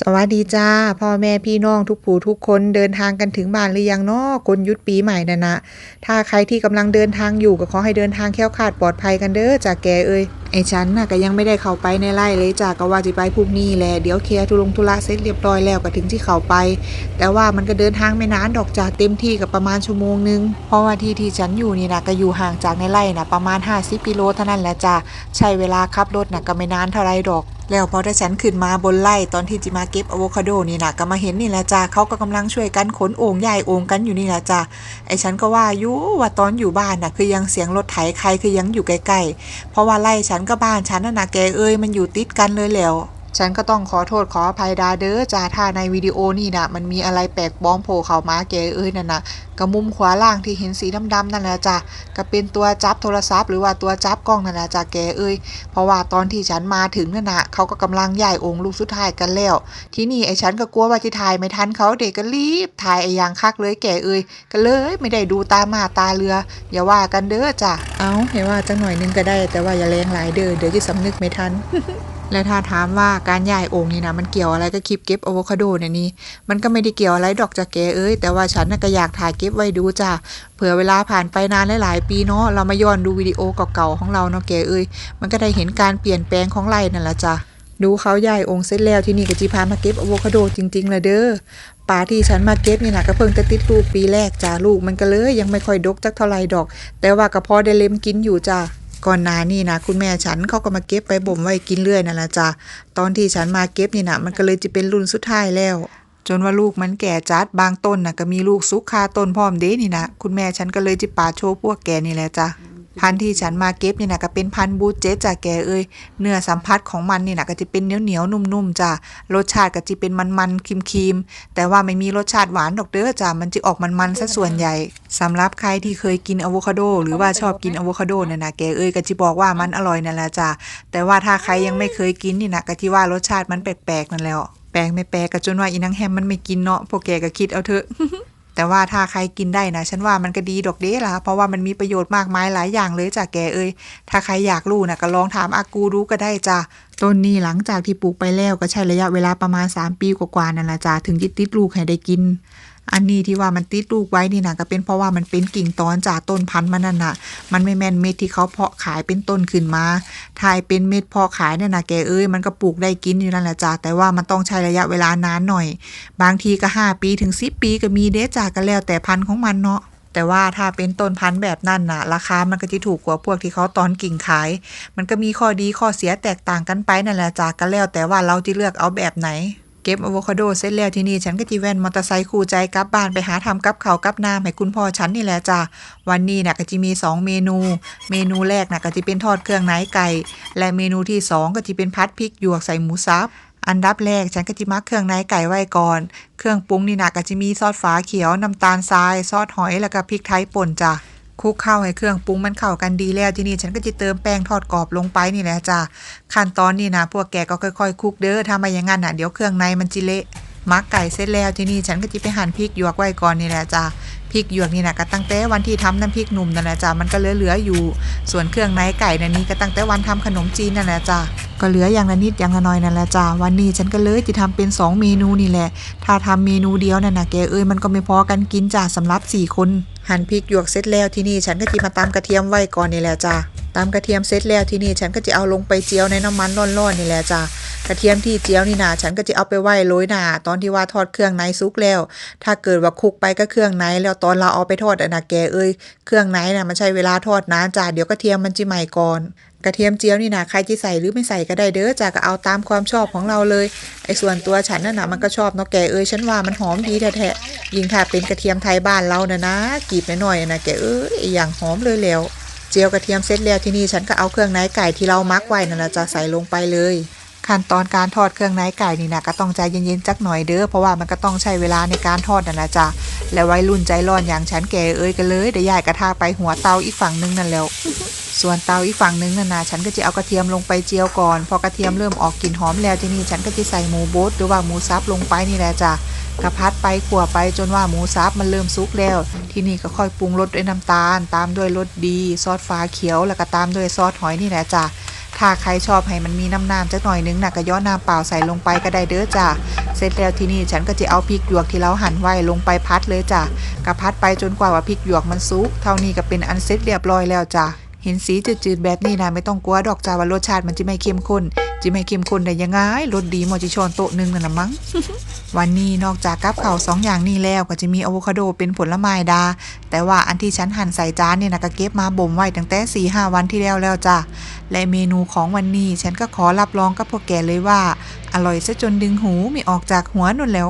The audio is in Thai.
สวัสดีจ้า พ่อแม่พี่น้องทุกผู้ทุกคนเดินทางกันถึงบ้านหรือยังเนาะกลยุทธปีใหม่นะนะ ถ้าใครที่กำลังเดินทางอยู่ก็ขอให้เดินทางแค้วคาดปลอดภัยกันเด้อจากแกเอ้ยไอ้ฉันน่ะก็ยังไม่ได้เข้าไปในไร่เลยจาก็ว่าจะไปพรุ่งนี้แหละเดี๋ยวเคลียร์ทุลงทุระเสร็จเรียบร้อยแล้วก็ถึงที่เข้าไป แต่ว่ามันก็เดินทางไม่นานดอกจ้าเต็มที่กับประมาณชั่วโมงนึงเพราะว่าที่ที่ฉันอยู่นี่นะก็อยู่ห่างจากในไร่นะประมาณ 50กิโลเท่านั้นแหละจ้าใช้เวลาขับรถนะก็ไม่นานเท่าไรดอกแล้วพอถ้าฉันขึ้นมาบนไร่ตอนที่จิมาเก็บอะโวคาโดนี่นะก็มาเห็นนี่แหละจ้าเขาก็กำลังช่วยกันขนโอ่งใหญ่โอ่งกันอยู่นี่แหละจ้าไอ้ฉันก็ว่าอยู่ว่าตอนอยู่บ้านน่ะคือยังเสียงรถไถใครคือยังอยู่ใกล้ๆเพราะว่าไร่ฉันกับบ้านฉันน่ะนะแกเอ้ยมันอยู่ติดกันเลยแล้ว ฉันก็ต้องขอโทษขออภัยดาเด้อจ้าถ้าในวิดีโอนี่นะมันมีอะไรแปลกปลอมโผล่เข้ามาแกเอ้ยนั่นนะกระมุมขวาล่างที่เห็นสีดำๆนั่นแหละจ้าก็เป็นตัวจับโทรศัพท์หรือว่าตัวจับกล้องนั่นแหละจ้าแกเอ้ยเพราะว่าตอนที่ฉันมาถึงนั่นนะเขาก็กำลังย้ายองค์ลูกสุดท้ายกันแล้ว ที่นี่ไอ้ฉันก็กลัวว่าจะถ่ายไม่ทันเขาเด็กก็รีบถ่ายไอ้ยางคักเลยแกเอ้ยก็เลยไม่ได้ดูตามาตาเรือ อย่าว่ากันเด้อจ้ะเอาให้ว่าจังหน่อยนึงก็ได้ แต่ว่าอย่าแรงหลายเด้อเดี๋ยวจะสำนึกไม่ทัน และถ้าถามว่าการย้ายองค์นี่นะมันเกี่ยวอะไรกับคลิปเก็บอะโวคาโดเนี่ยนี่มันก็ไม่ได้เกี่ยวอะไรดอกจากแกเอ้ยแต่ว่าฉันน่ะก็อยากถ่ายเก็บไว้ดูจ้ะเผื่อเวลาผ่านไปนานหลายๆปีเนาะเรามาย้อนดูวิดีโอเก่าๆของเราเนาะแกเอ้ยมันก็ได้เห็นการเปลี่ยนแปลงของไร่นั่นแหละจ้ะดูเขาย้ายองค์เสร็จแล้วที่นี่ก็จิพามาเก็บอะโวคาโดจริงๆเลยเด้อป่าที่ฉันมาเก็บนี่นะก็เพิ่งจะติดลูกปีแรกจ้ะลูกมันก็เลยยังไม่ค่อยดกจักเท่าไหร่ดอก แต่ว่าก็พอได้เล็มกินอยู่จ้ะ ก่อนหน้านี่นะคุณแม่ฉันเขาก็มาเก็บไปบ่มไว้กินเรื่อยนั่นแหละจ้ะตอนที่ฉันมาเก็บนี่นะมันก็เลยจะเป็นรุ่นสุดท้ายแล้ว จนว่าลูกมันแก่จัดบางต้นนะก็มีลูกซุกคาต้นพร้อมเด้นี่นะคุณแม่ฉันก็เลยจิปาโชว์พวกแกนี่แหละจ้ะ พันธุ์ที่ฉันมาเก็บนี่นะก็เป็นพันธุ์บูเจจ้ะแกเอ้ยเนื้อสัมผัสของมันนี่นะก็จะเป็นเหนียวเหนียวนุ่มๆจ้ะรสชาติก็จะเป็นมันๆครีมๆแต่ว่าไม่มีรสชาติหวานดอกเด้อจ้ะมันจะออกมันๆซะส่วนใหญ่สำหรับใครที่เคยกินอะโวคาโดหรือว่าชอบกินอะโวคาโดเนี่ยนะแกเอ้ยก็จะบอกว่ามันอร่อยนั่นแหละจ้ะแต่ว่าถ้าใครยังไม่เคยกินนี่นะก็ที่ว่ารสชาติมันแปลกๆนั่นแหล้วแปลกไม่แปลกก็จนว่าอีนังแฮมมันไม่กินเนาะพวกแกก็คิดเอาเถอะ แต่ว่าถ้าใครกินได้นะ ฉันว่ามันก็ดีดอกเด้ล่ะเพราะว่ามันมีประโยชน์มากมายหลายอย่างเลยจ้ะแกเอ้ยถ้าใครอยากรู้นะก็ลองถามอากูรู้ก็ได้จ้ะต้นนี้หลังจากที่ปลูกไปแล้วก็ใช้ระยะเวลาประมาณ 3 ปีกว่าๆนั่นแหละจ้ะถึงจะติดลูกให้ได้กิน อันนี้ที่ว่ามันติดลูกไว้นี่นะก็เป็นเพราะว่ามันเป็นกิ่งตอนจากต้นพันธุ์มันนั่นนะมันไม่แม่นเม็ดที่เขาเพาะขายเป็นต้นขึ้นมาถ้าไอ้เป็นเม็ดเพาะขายเนี่ยนะแกเอ้ยมันก็ปลูกได้กินอยู่นั่นแหละจ้ะแต่ว่ามันต้องใช้ระยะเวลานานหน่อย บางทีก็ 5 ปีถึง 10 ปีก็มีเด้จ้ะก็แล้วแต่พันธุ์ของมันเนาะแต่ว่าถ้าเป็นต้นพันธุ์แบบนั้นน่ะ ราคามันก็จะถูกกว่าพวกที่เขาตอนกิ่งขาย มันก็มีข้อดีข้อเสียแตกต่างกันไปนั่นแหละจ้ะก็แล้วแต่ว่าเราจะเลือกเอาแบบไหน เก็บอะโวคาโดเสร็จแล้วที่นี่ฉันก็จีแว่นมอเตอร์ไซค์คู่ใจกลับบ้านไปหาทำกับข้าวกับน้ำให้คุณพ่อฉันนี่แหละจ้ะวันนี้น่ะก็จะมี 2 เมนู เมนูแรกน่ะก็จะเป็นทอดเครื่องในไก่ และเมนูที่ 2 ก็จะเป็นพัดพริกหยวกใส่หมูสับอันดับแรกฉันก็จะมักเครื่องในไก่ไว้ก่อน เครื่องปรุงนี่นะก็จะมีซอสฝาเขียวน้ำตาลทราย ซอสหอยแล้วก็พริกไทยป่นจ้ะ คลุกเข้าให้เครื่องปรุงมันเข้ากันดีแล้วที่นี่ฉันก็จะเติมแป้งทอดกรอบลงไปนี่แหละจ้ะขั้นตอนนี่นะพวกแกก็ค่อยๆคลุกเด้อถ้าไม่อย่างนั้นน่ะเดี๋ยวเครื่องในมันจิเละมักไก่เสร็จแล้วที่นี่ฉันก็จะไปหั่นพริกหยวกไว้ก่อนนี่แหละจ้ะพริกหยวกนี่นะก็ตั้งแต่วันที่ทำน้ำพริกหนุ่มนั่นแหละจ้ะมันก็เหลือๆอยู่ ส่วนเครื่องในไก่นั่นนี่ก็ตั้งแต่วันทำขนมจีนนั่นแหละจ้ะ ก็เหลืออย่างละนิดอย่างละน่อยนั่นแหละจ้ะวันนี้ฉันก็เลยจะทำเป็นสองเมนูนี่แหละ ถ้าทำเมนูเดียวนั่นนะแกเอ้ยมันก็ไม่พอกันกินจ้ะสำหรับสี่คนหั่นพริกหยวกเสร็จแล้วที่นี่ฉันก็จะมาตำกระเทียมไว้ก่อนนี่แหละจ้ะตำกระเทียมเสร็จแล้วที่นี่ฉันก็จะเอาลงไปเจียวในน้ำมันร้อนๆนี่แหละจ้ะกระเทียมที่เจียวนี่นะฉันก็จะเอาไปไว้โรยหน้าตอนที่ว่าทอดเครื่องในซุกแล้ว ถ้าเกิดว่าคลุกไปก็เครื่องในแล้วตอนเราเอาไปทอดอะนะแกเอ้ยเครื่องในน่ะมันใช้เวลาทอดนานจ้ะเดี๋ยวกระเทียมมันจะใหม่ก่อน กระเทียมเจียวนี่นะใครจะใส่หรือไม่ใส่ก็ได้เด้อจ้าก็เอาตามความชอบของเราเลยไอ้ส่วนตัวฉันน่ะนะมันก็ชอบเนาะแกเอ้ยฉันว่ามันหอมดีแท้ๆยิ่งถ้าเป็นกระเทียมไทยบ้านเรานะนะกรีบหน่อยๆนะแกเอ้ยอย่างหอมเลยแล้ว เจียวกระเทียมเสร็จแล้วที่นี่ฉันก็เอาเครื่องในไก่ที่เรามักไว้นั่นแหละจะใส่ลงไปเลย ขั้นตอนการทอดเครื่องในไก่นี่นะก็ต้องใจเย็นๆจักหน่อยเด้อเพราะว่ามันก็ต้องใช้เวลาในการทอดนั่นแหละจ้ะและวัยรุ่นใจร้อนอย่างฉันแกเอ้ยกันเลยเดี๋ยวย้ายกระทะไปหัวเตาอีกฝั่งนึงนั่นแล้ว ส่วนเตาอีกฝั่งนึงนั่นนะฉันก็จะเอากระเทียมลงไปเจียวก่อน พอกระเทียมเริ่มออกกลิ่นหอมแล้วที่นี่ฉันก็จะใส่หมูบดหรือว่าหมูสับลงไปนี่แหละจ้ะกระพัดไปขั่วไปจนว่าหมูสับมันเริ่มสุกแล้ว ที่นี่ก็ค่อยปรุงรสด้วยน้ำตาล ตามด้วยรสดี ซอสฟ้าเขียวแล้วก็ตามด้วยซอสหอยนี่แหละจ้ะ ถ้าใครชอบให้มันมีน้ำน้ำจักหน่อยนึงนะก็ย่อน้ำเปล่าใส่ลงไปก็ได้เด้อจ้ะเสร็จแล้วที่นี่ฉันก็จะเอาพริกหยวกที่เราหั่นไว้ลงไปพัดเลยจ้ะก็พัดไปจนกว่าว่าพริกหยวกมันสุกเท่านี้ก็เป็นอันเสร็จเรียบร้อยแล้วจ้ะเห็นสีจืดๆแบบนี้นะไม่ต้องกลัวดอกจ้าว่ารสชาติมันจะไม่เข้มข้น จะไม่เข้มข้นได้ยังไงรสดีหมอจิชอนโต๊ะหนึงนั่นละมั้ง วันนี้นอกจากกับข้าวสองอย่างนี้แล้วก็จะมีอะโวคาโดเป็นผลไม้ดา แต่ว่าอันที่ฉันหั่นใส่จานเนี่ยนะก็เก็บมาบ่มไว้ตั้งแต่สี่ห้าวันที่แล้วแล้วจ้ะ และเมนูของวันนี้ฉันก็ขอรับรองกับพวกแกเลยว่า อร่อยซะจนดึงหูไม่ออกจากหัวนุ่นแล้ว